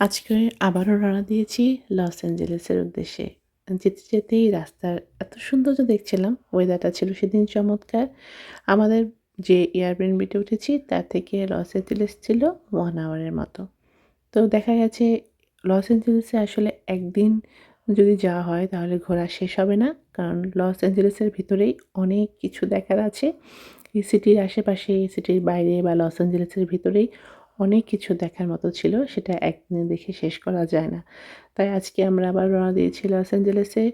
আজকে আবারও রওনা দিয়েছি লস অ্যাঞ্জেলেসের উদ্দেশ্যে। যেতে যেতেই রাস্তার এত সৌন্দর্য দেখছিলাম ওয়েদারটা ছিল সেদিন চমৎকার। আমাদের যে এয়ারবিএনবিতে উঠেছি, তার থেকে লস অ্যাঞ্জেলেস ছিল ওয়ান আওয়ারের মতো। তো দেখা গেছে, লস অ্যাঞ্জেলেসে আসলে একদিন যদি যাওয়া হয়, তাহলে ঘোরা শেষ হবে না। কারণ লস অ্যাঞ্জেলেসের ভিতরেই অনেক কিছু দেখার আছে। এই সিটির আশেপাশে সিটির বাইরে বা লস অ্যাঞ্জেলেসের ভিতরেই অনেক কিছু দেখার মতো ছিল, সেটা একদিনে দেখে শেষ করা যায় না। তাই আজকে আমরা আবার রওনা দিয়েছি লস অ্যাঞ্জেলেসে।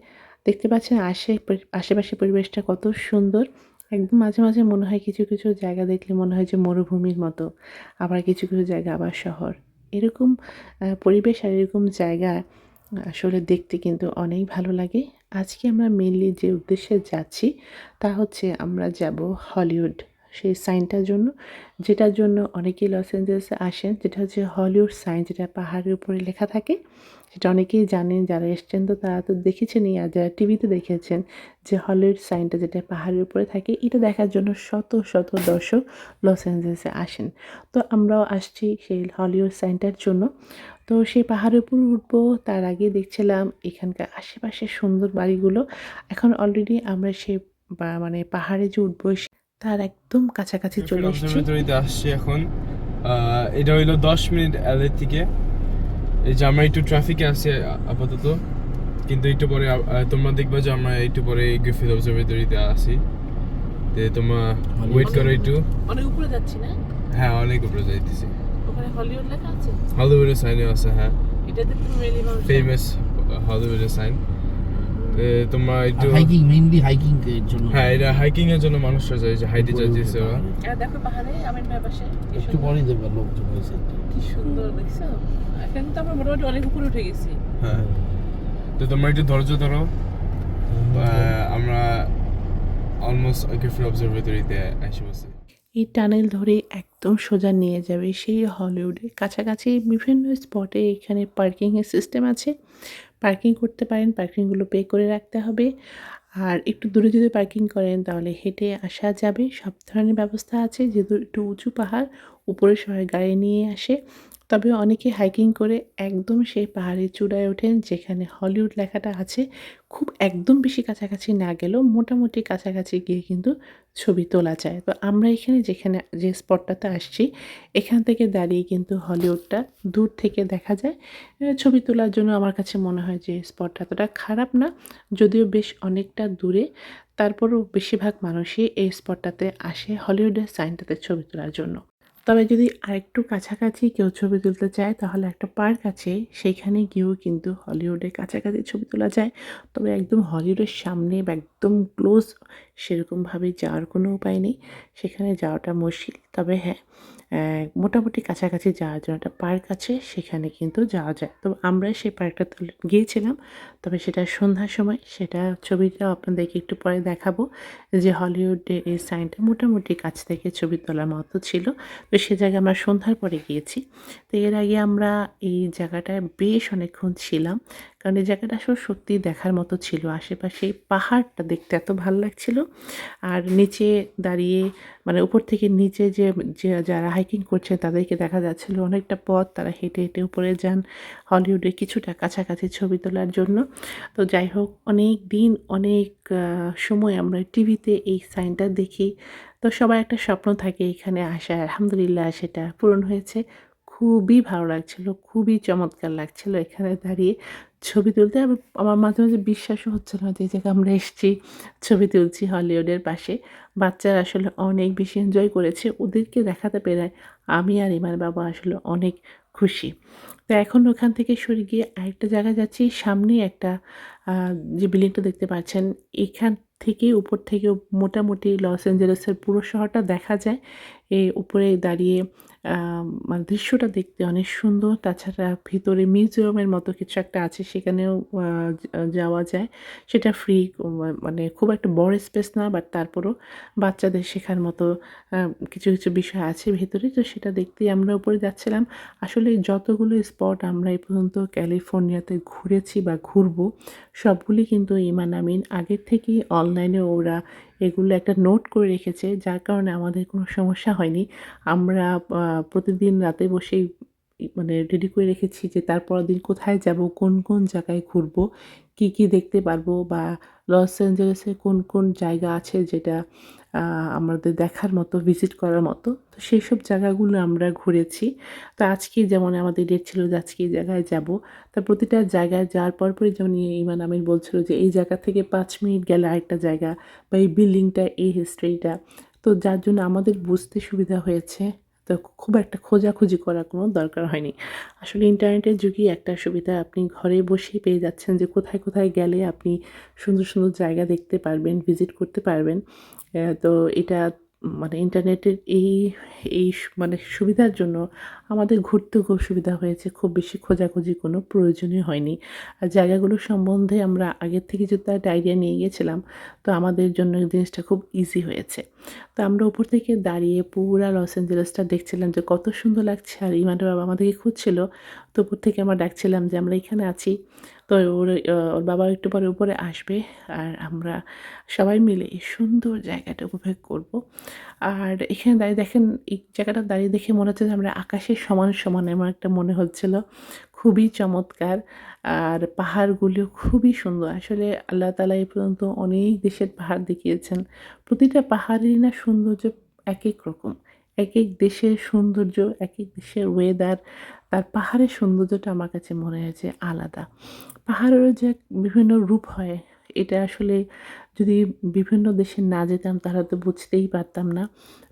দেখতে পাচ্ছেন আশে আশেপাশে পরিবেশটা কত সুন্দর। একদম মাঝে মাঝে মনে হয় কিছু কিছু জায়গা দেখলে মনে হয় যে মরুভূমির মতো, আবার কিছু কিছু জায়গা আবার শহর। এরকম পরিবেশ আর এরকম জায়গা আসলে দেখতে কিন্তু অনেক ভালো লাগে। আজকে আমরা মেনলি যে উদ্দেশ্যে যাচ্ছি, তা হচ্ছে আমরা যাব হলিউড। সেই সাইনটার জন্য, যেটার জন্য অনেকেই লস অ্যাঞ্জেলেসে আসেন, যেটা হচ্ছে হলিউড সাইন যেটা পাহাড়ের উপরে লেখা থাকে। সেটা অনেকেই জানেন, যারা এসছেন তো তারা তো দেখেছেনই, আর যারা টিভিতে দেখেছেন যে হলিউড সাইনটা যেটা পাহাড়ের উপরে থাকে, এটা দেখার জন্য শত শত দর্শক লস অ্যাঞ্জেলেসে আসেন। তো আমরাও আসছি সেই হলিউড সাইনটার জন্য। তো সেই পাহাড়ের উপর উঠবো, তার আগে দেখছিলাম এখানকার আশেপাশের সুন্দর বাড়িগুলো। এখন অলরেডি আমরা সেই মানে পাহাড়ে যে উঠবো তার একদম কাছাকাছি চলে এসেছি। আসছি এখন। এটা হইল দশ মিনিট এলের থেকে এই যে আমরা একটু ট্রাফিকে আছি আপাতত। কিন্তু একটু পরে তোমরা দেখবে যে আমরা একটু পরে গ্রিফিথ অবজারভেটরিতে আসি। তে তোমরা ওয়েট করো একটু। অনেক উপরে যাচ্ছি না? হ্যাঁ অনেক উপরে যাইতেছি। ওখানে হলিউড লেখা আছে? হলিউডের সাইনও আছে হ্যাঁ। এটাতে মিনিমাম ফেমাস হলিউডের সাইন তোমরা একটু হাইকিং মেইনলি হাইকিং এর জন্য। হ্যাঁ এটা হাইকিং এর জন্য মানুষরা যায় যে হাইটে যায় যেছে ওরা। দেখো পাহাড়ে আমিন ভাই পাশে একটু পরেই দেখবে লোকজন হয়েছে কি সুন্দর দেখছ? এখন তো আমরা মোটামুটি অনেক উপরে উঠে গেছি। হ্যাঁ। তো তোমরা একটু ধৈর্য ধরো। আমরা অলমোস্ট গিফট অবজারভেটরিতে এসে বসে। এই টানেল ধরে একদম সোজা নিয়ে যাবে সেই হলিউডে কাছাকাছি বিভিন্ন স্পটে এখানে পার্কিংয়ের সিস্টেম আছে। পার্কিং করতে পারেন, পার্কিংগুলো পে করে রাখতে হবে। আর একটু দূরে যদি পার্কিং করেন তাহলে হেঁটে আসা যাবে। সব ধরনের ব্যবস্থা আছে। যেহেতু একটু উঁচু পাহাড় উপরে সবাই গাড়ি নিয়ে আসে। তবে অনেকে হাইকিং করে একদম সেই পাহাড়ের চূড়ায় ওঠেন যেখানে হলিউড লেখাটা আছে। খুব একদম বেশি কাছাকাছি না গেলেও মোটামুটি কাছাকাছি গিয়ে কিন্তু ছবি তোলা যায়। তো আমরা এখানে যেখানে, যে স্পটটাতে আসছি, এখান থেকে দাঁড়িয়ে কিন্তু হলিউডটা দূর থেকে দেখা যায়। ছবি তোলার জন্য আমার কাছে মনে হয় যে স্পটটা এতটা খারাপ না, যদিও বেশ অনেকটা দূরে। তারপরও বেশিরভাগ মানুষই এই স্পটটাতে আসে হলিউডের সাইনটাতে ছবি তোলার জন্য। তবে যদি আরেকটু কাছাকাছি কেউ ছবি তুলতে চায়, তাহলে একটা পার্ক আছে। সেইখানে গিয়েও কিন্তু হলিউডের কাছাকাছি ছবি তোলা যায়। তবে একদম হলিউডের সামনে বা একদম ক্লোজ সেরকমভাবে যাওয়ার কোনো উপায় নেই। সেখানে যাওয়াটা মুশকিল। তবে হ্যাঁ মোটামুটি কাছাকাছি যাওয়ার জন্য একটা পার্ক আছে, সেখানে কিন্তু যাওয়া যায়। তো আমরা সেই পার্কটা গিয়েছিলাম, তবে সেটা সন্ধ্যার সময়, সেটা ছবিটা আপনাদেরকে একটু পরে দেখাবো যে হলিউডে এই সাইনটা মোটামুটি কাছ থেকে ছবি তোলার মতো ছিল। তো সে জায়গায় আমরা সন্ধ্যার পরে গিয়েছি। তো এর আগে আমরা এই জায়গাটায় বেশ অনেকক্ষণ ছিলাম। কারণ এই জায়গাটা আসলে সত্যিই দেখার মতো ছিল। আশেপাশে পাহাড়টা দেখতে এত ভালো লাগছিল। আর নিচে দাঁড়িয়ে মানে উপর থেকে নিচে যে যারা হাইকিং করছে তাদেরকে দেখা যাচ্ছিল অনেকটা পথ। তারা হেঁটে হেঁটে উপরে যান। হলিউডে কিছুটা কাছাকাছি ছবি তোলার জন্য। তো যাই হোক, অনেক দিন, অনেক সময় আমরা টিভিতে এই সাইনটা দেখি। তো সবার একটা স্বপ্ন থাকে এখানে আসা। আলহামদুলিল্লাহ সেটা পূরণ হয়েছে। খুবই ভালো লাগছিল, খুবই চমৎকার লাগছিল এখানে দাঁড়িয়ে ছবি তুলতে। আমার মাঝে মাঝে বিশ্বাসও হচ্ছে না যে আমরা এসেছি, ছবি তুলছি হলিউডের পাশে। বাচ্চারা আসলে অনেক বেশি এনজয় করেছে, ওদেরকে দেখাতে পেরে আমি আর ইমার বাবা আসলে অনেক খুশি। তো এখন ওখান থেকে সরে গিয়ে আরেকটা জায়গায় যাচ্ছি সামনে একটা যে বিল্ডিংটা দেখতে পাচ্ছেন, এখান থেকে উপর থেকে মোটামুটি লস অ্যাঞ্জেলেসের পুরো শহরটা দেখা যায়। এই উপরে দাঁড়িয়ে মানে দৃশ্যটা দেখতে অনেক সুন্দর। তাছাড়া ভিতরে মিউজিয়ামের মতো কিছু একটা আছে, সেখানেও যাওয়া যায়। সেটা ফ্রি মানে খুব একটা বড় স্পেস না বাট তারপরও বাচ্চাদের শেখার মতো কিছু কিছু বিষয় আছে ভেতরে। তো সেটা দেখতেই আমরা উপরে যাচ্ছিলাম। আসলে যতগুলো স্পট আমরা এই পর্যন্ত ক্যালিফোর্নিয়াতে ঘুরেছি বা ঘুরবো, সবগুলি কিন্তু ইমান আমিন। আগের থেকেই অনলাইনে ওরা এগুলো একটা নোট করে রেখেছে, যার কারণে আমাদের কোনো সমস্যা হয়নি। আমরা প্রতিদিন রাতে বসেই মানে রেডি করে রেখেছি যে তারপর দিন কোথায় যাব, কোন কোন জায়গায় ঘুরবো, কি কি দেখতে পারব বা লস অ্যাঞ্জেলেসে কোন কোন জায়গা আছে যেটা আমাদের দেখার মতো ভিজিট করার মতো। তো সেই সব জায়গাগুলো আমরা ঘুরেছি। তো আজকে যেমন আমাদের ডেট ছিল যে আজকে এই জায়গায় যাব, তা প্রতিটা জায়গায় যাওয়ার পর পরই যেমন ই- ইমান আমির বলছিল যে এই জায়গা থেকে পাঁচ মিনিট গেলে আরেকটা জায়গা বা এই বিল্ডিংটা এই হিস্ট্রিটা তো যার জন্য আমাদের বুঝতে সুবিধা হয়েছে। তো খুব একটা খোঁজাখুঁজি করার কোনো দরকার হয়নি। আসলে ইন্টারনেটের যুগেই একটা সুবিধা, আপনি ঘরে বসেই পেয়ে যাচ্ছেন যে কোথায় কোথায় গেলে আপনি সুন্দর সুন্দর জায়গা দেখতে পারবেন ভিজিট করতে পারবেন। তো এটা মানে ইন্টারনেটের এই এই মানে সুবিধার জন্য আমাদের ঘুরতে খুব সুবিধা হয়েছে। খুব বেশি খোঁজাখুঁজি কোনো প্রয়োজনই হয়নি। আর জায়গাগুলো সম্বন্ধে আমরা আগের থেকে যদি একটা আইডিয়া নিয়ে গিয়েছিলাম তো আমাদের জন্য জিনিসটা খুব ইজি হয়েছে। তো আমরা উপর থেকে দাঁড়িয়ে পুরা লস অ্যাঞ্জেলেসটা দেখছিলাম যে কত সুন্দর লাগছে। আর ইমানের বাবা আমাদেরকে খুঁজছিল, তো উপর থেকে আমরা ডাকছিলাম যে আমরা এখানে আছি। তো ওর ওর বাবা একটু পরে উপরে আসবে আর আমরা সবাই মিলে এই সুন্দর জায়গাটা উপভোগ করব। আর এখানে দাঁড়িয়ে দেখেন, এই জায়গাটা দাঁড়িয়ে দেখে মনে হচ্ছে যে আমরা আকাশের সমান সমান এমন একটা মনে হচ্ছিল। খুবই চমৎকার আর পাহাড়গুলো খুবই সুন্দর। আসলে আল্লাহ তালা এই পর্যন্ত অনেক দেশের পাহাড় দেখিয়েছেন। প্রতিটা পাহাড়েরই না সৌন্দর্য এক এক রকম। এক এক দেশের সৌন্দর্য এক এক দেশের ওয়েদার তার পাহাড়ের সৌন্দর্যটা আমার কাছে মনে হয়েছে আলাদা। পাহাড়েরও যে বিভিন্ন রূপ হয়, এটা আসলে যদি বিভিন্ন দেশে না যেতাম তাহলে তো বুঝতেই পারতাম না।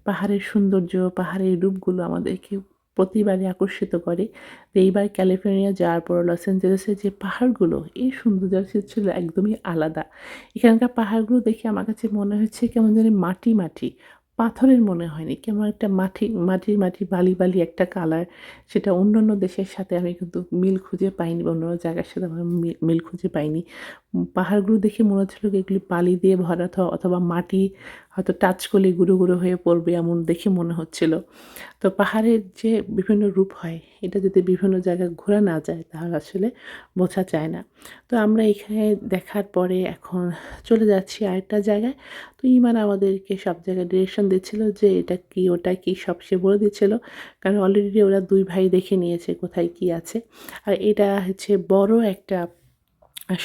পাহাড়ের সৌন্দর্য, পাহাড়ের রূপগুলো আমাদেরকে প্রতিবারই আকর্ষিত করে। এইবার ক্যালিফোর্নিয়া যাওয়ার পর লস অ্যাঞ্জেলেসের যে পাহাড়গুলো, এই সৌন্দর্য ছিল একদমই আলাদা। এখানকার পাহাড়গুলো দেখে আমার কাছে মনে হচ্ছে কেমন জানি মাটি মাটি। পাথরের মনে হয়নি, কেমন একটা মাটি, মাটির মাটি বালি বালি একটা কালার সেটা অন্য অন্য দেশের সাথে আমি কিন্তু মিল খুঁজে পাইনি বা অন্য জায়গার সাথে আমি মিল খুঁজে পাইনি। পাহাড়গুলো দেখে মনে হচ্ছিল এগুলি বালি দিয়ে ভরা অথবা মাটি হয়তো টাচ করলে গুঁড়ো গুঁড়ো হয়ে পড়বে এমন দেখে মনে হচ্ছিল। তো পাহাড়ের যে বিভিন্ন রূপ হয়, এটা যদি বিভিন্ন জায়গায় ঘোরা না যায়, তাহলে আসলে বোঝা যায় না। তো আমরা এখানে দেখার পরে এখন চলে যাচ্ছি আরেকটা জায়গায়। তো ইমান আমাদেরকে সব জায়গায় ডিরেকশন দিচ্ছিল যে এটা কি, ওটা কি সব সে বলে দিচ্ছিল। কারণ অলরেডি ওরা দুই ভাই দেখে নিয়েছে কোথায় কি আছে। আর এটা হচ্ছে বড় একটা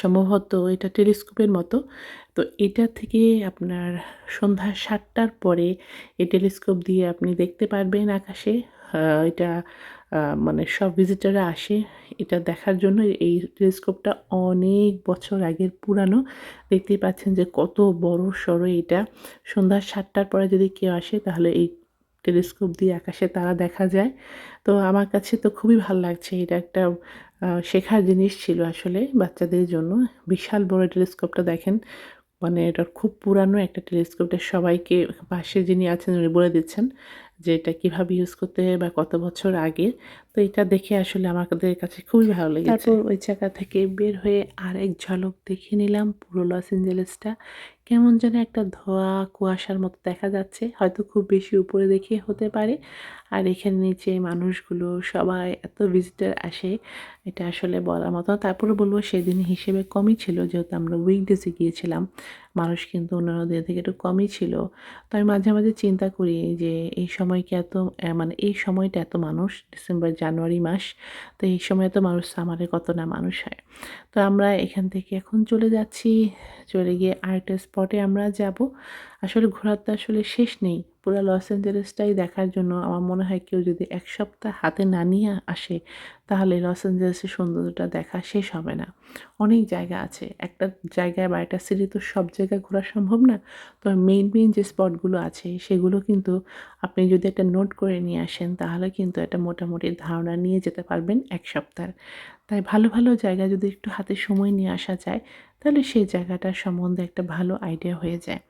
সম্ভবত এটা টেলিস্কোপের মতো। তো এটা থেকে আপনার সন্ধ্যা সাতটার পরে এই টেলিস্কোপ দিয়ে আপনি দেখতে পারবেন আকাশে। এটা মানে সব ভিজিটাররা আসে এটা দেখার জন্য। এই টেলিস্কোপটা অনেক বছর আগের পুরানো। দেখতেই পাচ্ছেন যে কত বড় সড়ো এটা। সন্ধ্যা সাতটার পরে যদি কেউ আসে তাহলে এই টেলিস্কোপ দিয়ে আকাশে তারা দেখা যায়। তো আমার কাছে তো খুবই ভালো লাগছে। এটা একটা শেখার জিনিস ছিল আসলে বাচ্চাদের জন্য। বিশাল বড় টেলিস্কোপটা দেখেন মানে এটা খুব পুরানো একটা টেলিস্কোপটা সবাইকে পাশে যিনি আছেন উনি বলে দিচ্ছেন। যে এটা কীভাবে ইউজ করতে হয় বা কত বছর আগে, তো এটা দেখে আসলে আমাদের কাছে খুবই ভালো লেগেছে। তারপর ওই জায়গা থেকে বের হয়ে আরেক ঝলক দেখে নিলাম পুরো লস এঞ্জেলেসটা। কেমন যেন একটা ধোয়া, কুয়াশার মতো দেখা যাচ্ছে, হয়তো খুব বেশি উপরে দেখে হতে পারে। আর এখানে নিচে মানুষগুলো সবাই এত ভিজিটার আসে, এটা আসলে বলার মতো তারপরে বলব সেদিন হিসেবে কমই ছিল, যেহেতু আমরা উইকডেজে গিয়েছিলাম। মানুষ কিন্তু অন্যান্য দিন থেকে একটু কমই ছিল। তো আমি মাঝে মাঝে চিন্তা করি যে, এই সময় কি এত মানে এই সময়টা এত মানুষ, ডিসেম্বর, জানুয়ারি মাস, তো এই সময় এত মানুষ, সামারে কত না মানুষ হয়। তো আমরা এখান থেকে এখন চলে যাচ্ছি, চলে গিয়ে আরেকটা স্পটে আমরা যাব। আসলে ঘোরার তো আসলে শেষ নেই। পুরো লস অ্যাঞ্জেলেসটাই দেখার জন্য আমার মনে হয় কেউ যদি এক সপ্তাহ হাতে না নিয়ে আসে, তাহলে লস অ্যাঞ্জেলেসের সৌন্দর্যটা দেখা শেষ হবে না। অনেক জায়গা আছে। একটা জায়গায় বা একটা সিটি তো সব জায়গায় ঘোরা সম্ভব না। তো মেইন মেইন যে স্পটগুলো আছে, সেগুলো কিন্তু আপনি যদি একটা নোট করে নিয়ে আসেন, তাহলে কিন্তু একটা মোটামুটি ধারণা নিয়ে যেতে পারবেন এক সপ্তাহ। তাই ভালো ভালো জায়গা যদি একটু হাতে সময় নিয়ে আসা যায়, তাহলে সেই জায়গাটার সম্বন্ধে একটা ভালো আইডিয়া হয়ে যায়।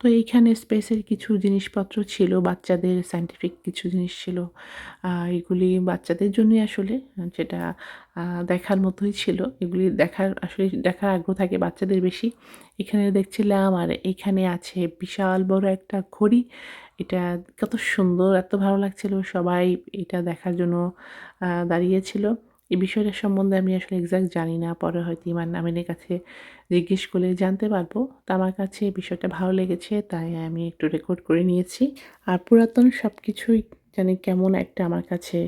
তো এইখানে স্পেসের কিছু জিনিসপত্র ছিল, বাচ্চাদের সায়েন্টিফিক কিছু জিনিস ছিল। এগুলি বাচ্চাদের জন্যই আসলে, যেটা দেখার মতোই ছিল। এগুলি দেখার, আসলে দেখার আগ্রহ থাকে বাচ্চাদের বেশি। এখানে দেখছিলাম, আর এখানে আছে বিশাল বড় একটা ঘড়ি। এটা কত সুন্দর, এত ভালো লাগছিল। সবাই এটা দেখার জন্য দাঁড়িয়েছিল এই বিষয়টা সম্বন্ধে আমি আসলে এক্স্যাক্ট জানি না। পরে হয়তো ইমান নামিনের কাছে জিজ্ঞেস করলে জানতে পারব। তো আমার কাছে এই বিষয়টা ভালো লেগেছে, তাই আমি একটু রেকর্ড করে নিয়েছি। আর পুরাতন সব কিছুই জানি কেমন একটা আমার কাছে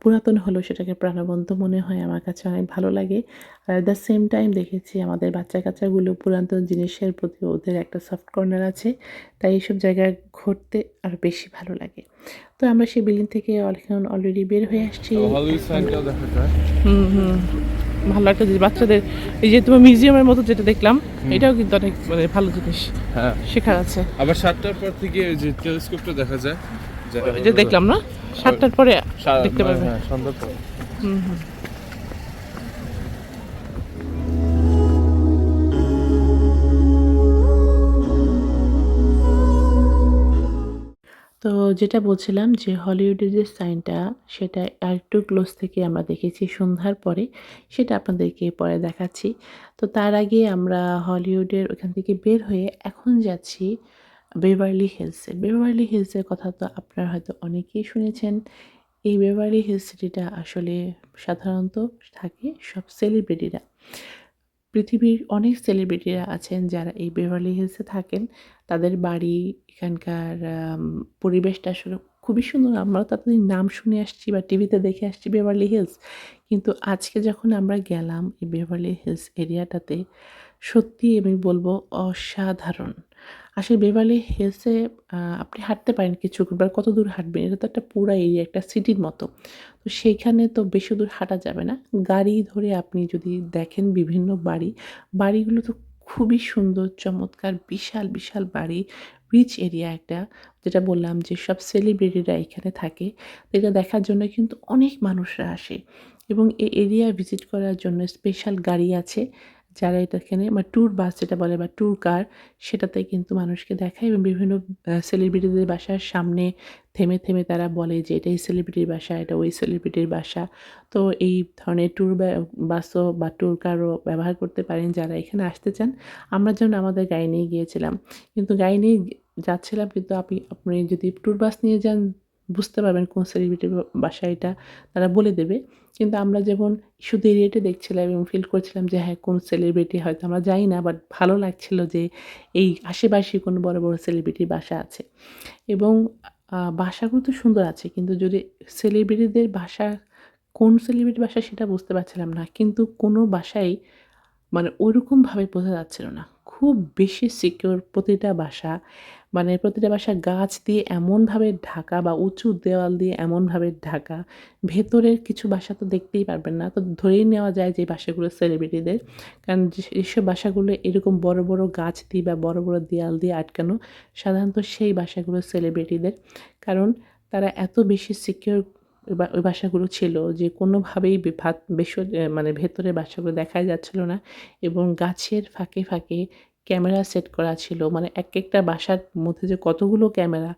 পুরাতন হলেও সেটাকে প্রাণবন্ত মনে হয় আমার কাছে অনেক ভালো লাগে। আর অ্যাট দ্য সেম টাইম দেখেছি আমাদের বাচ্চা কাচ্চাগুলো পুরাতন জিনিসের প্রতি ওদের একটা সফট কর্নার আছে তাই এইসব জায়গায় ঘুরতে আরও বেশি ভালো লাগে। তো আমরা সেই বিল্ডিং থেকে এখন অলরেডি বের হয়ে আসছি। হুম হুম ভালো একটা জিনিস। বাচ্চাদের এই যে তোমার মিউজিয়ামের মতো যেটা দেখলাম এটাও কিন্তু অনেক মানে ভালো জিনিস হ্যাঁ। শেখার আছে। আবার সাতটার পর থেকে ওই যে টেলিস্কোপটা দেখা যায়। যে দেখলাম না? সাতটার পরে দেখতে পারবে হ্যাঁ, সন্ধ্যার পর। হুম হুম। তো যেটা বলছিলাম যে হলিউডের যে সাইনটা সেটা আরেকটু ক্লোজ থেকে আমরা দেখেছি সন্ধ্যার পরে সেটা আপনাদেরকে পরে দেখাচ্ছি। তো তার আগে আমরা হলিউডের ওখান থেকে বের হয়ে এখন যাচ্ছি বেভারলি হিলসে বেভারলি হিলসের কথা তো আপনারা হয়তো অনেকেই শুনেছেন। এই বেভারলি হিলস সিটিটা আসলে সাধারণত থাকে সব সেলিব্রিটিরা পৃথিবীর অনেক সেলিব্রিটিরা আছেন যারা এই বেভারলি হিলসে থাকেন। তাদের বাড়ি, এখানকার পরিবেশটা আসলে খুবই সুন্দর। আমরা তাদের নাম শুনে আসছি বা টিভিতে দেখে আসছি বেভারলি হিলস কিন্তু আজকে যখন আমরা গেলাম এই বেভারলি হিলস এরিয়াটাতে সত্যি আমি বলব অসাধারণ। আসলে বেভারলি হিলসে আপনি হাঁটতে পারেন কিছু এবার কত দূর হাঁটবেন, এটা তো একটা পুরো এরিয়া একটা সিটির মতো। তো সেইখানে তো বেশি দূর হাঁটা যাবে না। গাড়ি ধরে আপনি যদি দেখেন বিভিন্ন বাড়ি, বাড়িগুলো তো খুবই সুন্দর, চমৎকার, বিশাল বিশাল বাড়ি রিচ এরিয়া একটা, যেটা বললাম যে সব সেলিব্রিটিরা এখানে থাকে। এটা দেখার জন্য কিন্তু অনেক মানুষরা আসে এবং এই এরিয়া ভিজিট করার জন্য স্পেশাল গাড়ি আছে। যারা এটা এখানে বা ট্যুর বাস যেটা বলে বা ট্যুর কার সেটাতে কিন্তু মানুষকে দেখায় এবং বিভিন্ন সেলিব্রিটিদের বাসার সামনে থেমে থেমে তারা বলে যে এটা এই সেলিব্রিটির বাসা, এটা ওই সেলিব্রিটির বাসা। তো এই ধরনের ট্যুর বাসও বা ট্যুর কারও ব্যবহার করতে পারেন যারা এখানে আসতে চান। আমরা যেমন আমাদের গাড়ি নিয়ে গিয়েছিলাম, কিন্তু গাড়ি নিয়ে যাচ্ছিলাম কিন্তু আপনি আপনি যদি ট্যুর বাস নিয়ে যান বুঝতে পারবেন কোন সেলিব্রিটির বাসা এটা তারা বলে দেবে। কিন্তু আমরা যেমন শুধু এরিয়াটা দেখছিলাম এবং ফিল করছিলাম যে হ্যাঁ কোন সেলিব্রিটি হয়তো আমরা যাই না বাট ভালো লাগছিল যে, এই আশেপাশে কোনো বড় বড় সেলিব্রিটির বাসা আছে। এবং বাসাগুলো তো সুন্দর আছে, কিন্তু যদি সেলিব্রিটিদের বাসা, কোন সেলিব্রিটি বাসা সেটা বুঝতে পারছিলাম না, কিন্তু কোনো বাসাই মানে ওইরকমভাবে বোঝা যাচ্ছিল না। খুব বেশি সিকিউর প্রতিটা বাসা মানে প্রতিটা বাসা গাছ দিয়ে এমনভাবে ঢাকা বা উঁচু দেওয়াল দিয়ে এমনভাবে ঢাকা। ভেতরের কিছু বাসা তো দেখতেই পারবেন না। তো ধরেই নেওয়া যায় যে বাসাগুলো সেলিব্রিটিদের কারণ যেসব বাসাগুলো এরকম বড় বড় গাছ দিয়ে বা বড় বড় দেয়াল দিয়ে আটকানো, সাধারণত সেই বাসাগুলো সেলিব্রিটিদের কারণ তারা এত বেশি সিকিউর ওই বাসাগুলো ছিল যে কোনোভাবেই বিভাত বেশ মানে ভেতরে বাসাগুলো দেখাই যাচ্ছিল না। এবং গাছের ফাঁকে ফাঁকে ক্যামেরা সেট করা ছিল। মানে এক একটা বাসার মধ্যে যে কতগুলো ক্যামেরা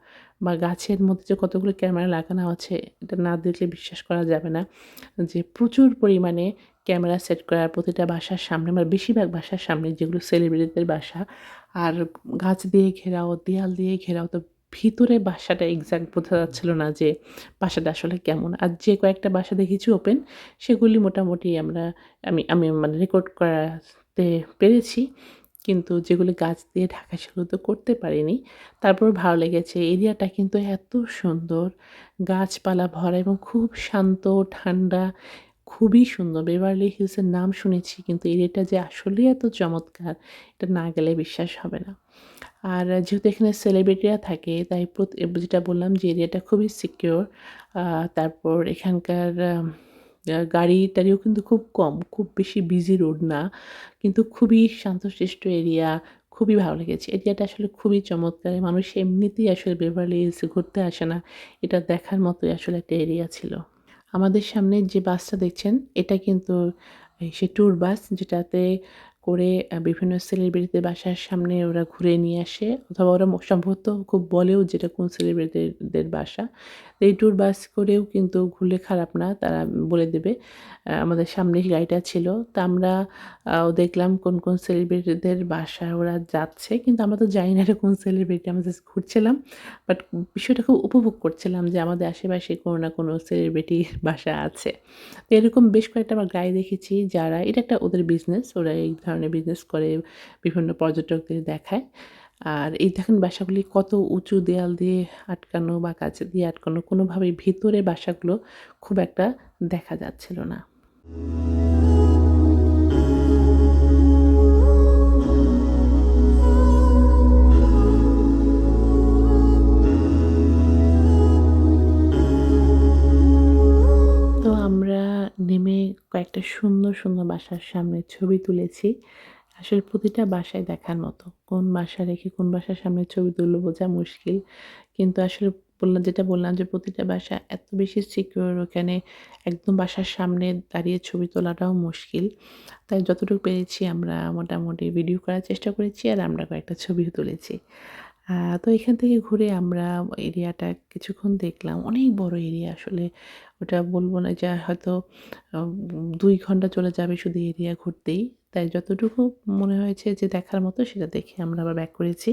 বা গাছের মধ্যে যে কতগুলো ক্যামেরা লাগানো আছে, এটা না দেখলে বিশ্বাস করা যাবে না যে প্রচুর পরিমাণে ক্যামেরা সেট করা। প্রতিটা বাসার সামনে মানে বেশিরভাগ বাসার সামনে যেগুলো সেলিব্রিটিদের বাসা, আর গাছ দিয়ে ঘেরাও, দেয়াল দিয়ে ঘেরাও, তো ভিতরে বাসাটা এক্স্যাক্ট বোঝা যাচ্ছিল না যে বাসাটা আসলে কেমন। আর যে কয়েকটা বাসা দেখেছি ওপেন সেগুলি মোটামুটি আমরা, আমি আমি মানে রেকর্ড করাতে পেরেছি। কিন্তু যেগুলি গাছ দিয়ে ঢাকা সেগুলো তো করতে পারিনি। তারপর ভালো লেগেছে। এরিয়াটা কিন্তু এত সুন্দর। গাছপালা ভরা এবং খুব শান্ত, ঠান্ডা, খুবই সুন্দর। বেভারলি হিলসের নাম শুনেছি কিন্তু এরিয়াটা যে আসলেই এত চমৎকার, এটা না গেলে বিশ্বাস হবে না। আর যেহেতু এখানে সেলিব্রিটিরা থাকে, তাই যেটা বললাম যে এরিয়াটা খুবই সিকিওর তারপর এখানকার গাড়ি টাড়িও কিন্তু খুব কম, খুব বেশি বিজি রোড না। কিন্তু খুবই শান্তশিষ্ট এরিয়া খুবই ভালো লেগেছে। এরিয়াটা আসলে খুবই চমৎকার। মানুষ এমনিতেই আসলে বেভারলি হিলসে ঘুরতে আসে না। এটা দেখার মতোই আসলে একটা এরিয়া ছিল। আমাদের সামনে যে বাসটা দেখছেন, এটা কিন্তু সে ট্যুর বাস যেটাতে করে বিভিন্ন সেলিব্রিটিদের বাসার সামনে ওরা ঘুরে নিয়ে আসে। অথবা ওরা সম্ভবত খুব বলেও যেটা কোন সেলিব্রিটিদের বাসা। এই ট্যুর বাস করেও কিন্তু ঘুরলে খারাপ না। তারা বলে দেবে আমাদের সামনে গাড়িটা ছিল। তা আমরা দেখলাম কোন কোন সেলিব্রিটিদের বাসা ওরা যাচ্ছে। কিন্তু আমরা তো জানি না কোন সেলিব্রিটি আমরা জাস্ট ঘুরছিলাম। বাট বিষয়টা খুব উপভোগ করছিলাম যে আমাদের আশেপাশে কোনো না কোনো সেলিব্রিটির বাসা আছে। তো এরকম বেশ কয়েকটা আমার গাড়ি দেখেছি যারা, এটা একটা ওদের বিজনেস ওরা এই ধরনের বিজনেস করে, বিভিন্ন পর্যটকদের দেখায়। আর এই দেখেন বাসাগুলি কত উঁচু দেয়াল দিয়ে আটকানো বা কাছে দিয়ে আটকানো, কোনোভাবেই ভিতরে বাসাগুলো খুব একটা দেখা যাচ্ছিল না। তো আমরা নেমে কয়েকটা সুন্দর সুন্দর বাসার সামনে ছবি তুলেছি। আসলে প্রতিটা বাসায় দেখার মতো। কোন বাসা রেখে কোন বাসার সামনে ছবি তুলবো বোঝা মুশকিল। কিন্তু আসলে বললাম, যেটা বললাম যে প্রতিটা বাসা এত বেশি সিকিউর ওখানে একদম বাসার সামনে দাঁড়িয়ে ছবি তোলাটাও মুশকিল। তাই যতটুকু পেরেছি আমরা মোটামুটি ভিডিও করার চেষ্টা করেছি আর আমরা কয়েকটা ছবিও তুলেছি। তো এখান থেকে ঘুরে আমরা এরিয়াটা কিছুক্ষণ দেখলাম। অনেক বড় এরিয়া আসলে। ওটা বলব না যে হয়তো দুই ঘণ্টা চলে যাবে শুধু এরিয়া ঘুরতেই। তাই যতটুকু মনে হয়েছে যে দেখার মতো সেটা দেখে আমরা আবার ব্যাক করেছি।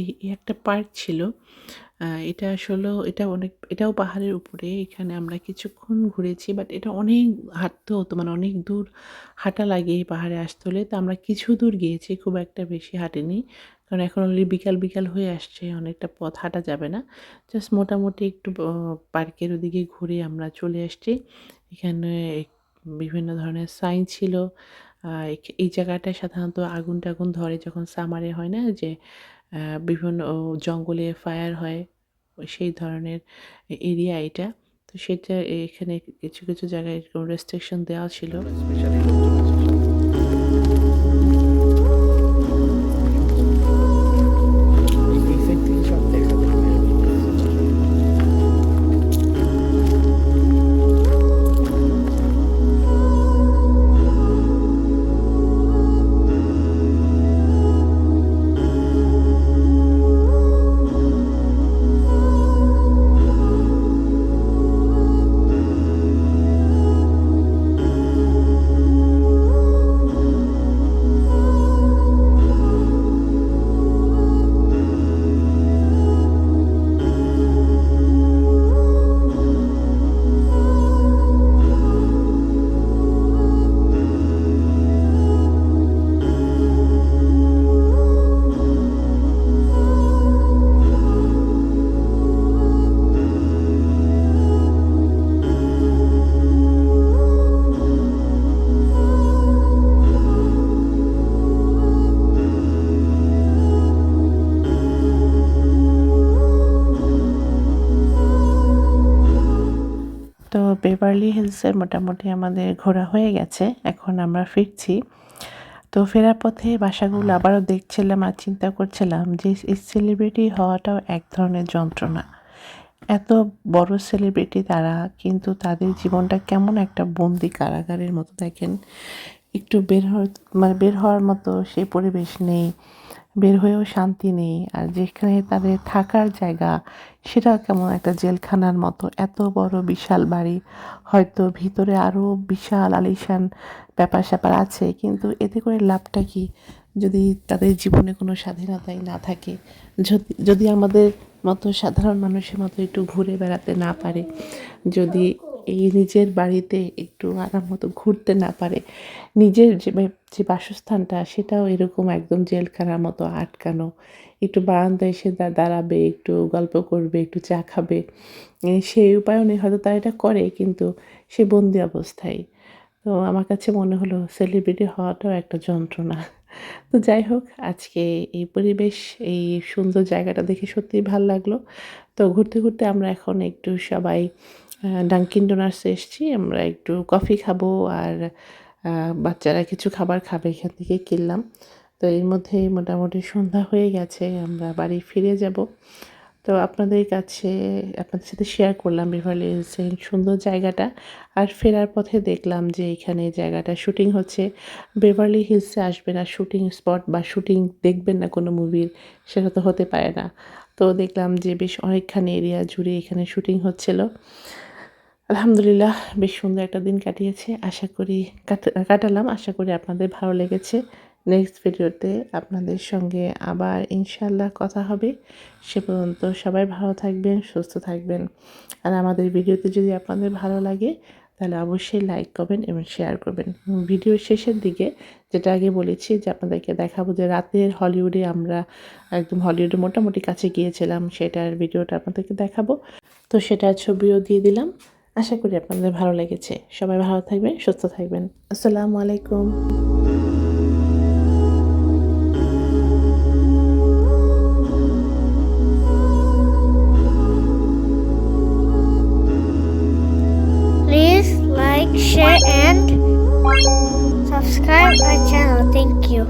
এই একটা পার্ক ছিল। এটা আসলে এটা অনেক, এটাও পাহাড়ের উপরে। এখানে আমরা কিছুক্ষণ ঘুরেছি, বাট এটা অনেক হাঁটতে হতো মানে অনেক দূর হাঁটা লাগে এই পাহাড়ে আসতে হলে। তো আমরা কিছু দূর গিয়েছি, খুব একটা বেশি হাঁটিনি। কারণ এখন অলরেডি বিকাল বিকাল হয়ে আসছে, অনেকটা পথ হাঁটা যাবে না। জাস্ট মোটামুটি একটু পার্কের ওদিকে ঘুরে আমরা চলে আসছি। এখানে বিভিন্ন ধরনের সাইন ছিল। এই জায়গাটায় সাধারণত আগুন টাগুন ধরে যখন সামারে হয় না, যে বিভিন্ন জঙ্গলে ফায়ার হয় সেই ধরনের এরিয়া এটা। তো সেটা এখানে কিছু কিছু জায়গায় এরকম রেস্ট্রিকশন দেওয়া ছিল। বেভারলি হিলসের মোটামুটি আমাদের ঘোরা হয়ে গেছে এখন আমরা ফিরছি। তো ফেরার পথে বাসাগুলো আবারও দেখছিলাম আর চিন্তা করছিলাম যে এই সেলিব্রিটি হওয়াটাও এক ধরনের যন্ত্রণা। এত বড় সেলিব্রিটি তারা কিন্তু তাদের জীবনটা কেমন একটা বন্দি কারাগারের মতো দেখেন। একটু বের হওয়ার মানে বের হওয়ার মতো সেই পরিবেশ নেই। বের হয়েও শান্তি নেই। আর যেখানে তাদের থাকার জায়গা, সেটাও কেমন একটা জেলখানার মতো। এত বড় বিশাল বাড়ি। হয়তো ভিতরে আরও বিশাল আলিশান ব্যাপার স্যাপার আছে, কিন্তু এতে করে লাভটা কি? যদি তাদের জীবনে কোনো স্বাধীনতাই না থাকে যদি আমাদের মতো সাধারণ মানুষের মতো একটু ঘুরে বেড়াতে না পারে, যদি এই নিজের বাড়িতে একটু আরাম মতো ঘুরতে না পারে। নিজের যে যে বাসস্থানটা সেটাও এরকম একদম জেলখানার মতো আটকানো। একটু বারান্দায় এসে দাঁড়াবে, একটু গল্প করবে, একটু চা খাবে। সেই উপায়ও নেই হয়তো তারা এটা করে, কিন্তু সে বন্দি অবস্থায়। তো আমার কাছে মনে হলো সেলিব্রিটি হওয়াটাও একটা যন্ত্রণা। তো যাই হোক, আজকে এই পরিবেশ, এই সুন্দর জায়গাটা দেখে সত্যিই ভালো লাগল। তো ঘুরতে ঘুরতে আমরা এখন একটু সবাই ডাঙ্কিন ডোনার্সে এসেছি, আমরা একটু কফি খাব আর বাচ্চারা কিছু খাবার খাবে এখান থেকে কিনলাম। তো এর মধ্যে মোটামুটি সন্ধ্যা হয়ে গেছে, আমরা বাড়ি ফিরে যাব। তো আপনাদের কাছে, আপনাদের সাথে শেয়ার করলাম বিভারলি হিলসের সুন্দর জায়গাটা আর ফেরার পথে দেখলাম যে এখানে জায়গাটা শুটিং হচ্ছে। বেভারলি হিলসে আসবেন আর শুটিং স্পট বা শুটিং দেখবেন না কোনো মুভির সেটা তো হতে পারে না। তো দেখলাম যে বেশ অনেকখানি এরিয়া জুড়ে এখানে শুটিং হচ্ছিল। আলহামদুলিল্লাহ, বেশ সুন্দর একটা দিন কাটিয়েছে। আশা করি কাট- কাটালাম। আশা করি আপনাদের ভালো লেগেছে। নেক্সট ভিডিওতে আপনাদের সঙ্গে আবার ইনশাল্লাহ কথা হবে। সে পর্যন্ত সবাই ভালো থাকবেন, সুস্থ থাকবেন। আর আমাদের ভিডিওতে যদি আপনাদের ভালো লাগে, তাহলে অবশ্যই লাইক করবেন এবং শেয়ার করবেন। ভিডিও শেষের দিকে যেটা আগে বলেছি যে আপনাদেরকে দেখাবো যে রাতের হলিউডে আমরা একদম হলিউডে মোটামুটি কাছে গিয়েছিলাম। সেটার ভিডিওটা আপনাদেরকে দেখাবো। তো সেটার ছবিও দিয়ে দিলাম। আশা করি আপনাদের ভালো লেগেছে। সবাই ভালো থাকবেন, সুস্থ থাকবেন। আসসালামু আলাইকুম। Please like share and subscribe R channel thank you